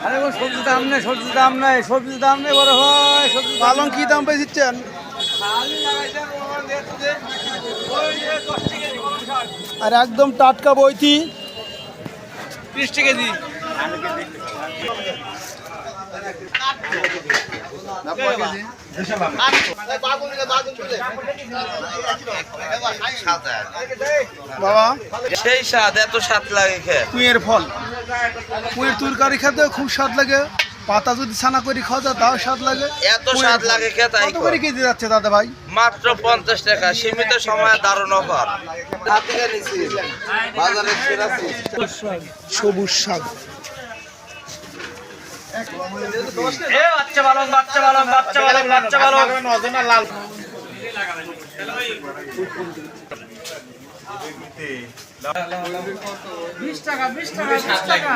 ভালো সবজির দাম নেই সবজির দাম নেই সবজির দাম নেই বড় সবজির দাম পালং কি দাম পেয়ে দিচ্ছেন আর একদম টাটকা বইতি ত্রিশ কেজি বাবা সেই স্বাদ এত স্বাদ লাগে খেয়ে। কুঁয়ের ফল। কুঁয়ের তরকারি খেতে খুব স্বাদ লাগে। পাতা যদি ছানা করে খাওয়া যায় তাও স্বাদ লাগে। এত স্বাদ লাগে খেয়ে কত করে। কেজি যাচ্ছে দাদা ভাই? মাত্র পঞ্চাশ টাকা সীমিত সময়ে দারুণ অফার। বাজারে সবুজ শাক। এ বাচ্চা বালক বাচ্চা বালক বাচ্চা বালক বাচ্চা বালক। বিশ টাকা বিশ টাকা বিশ টাকা।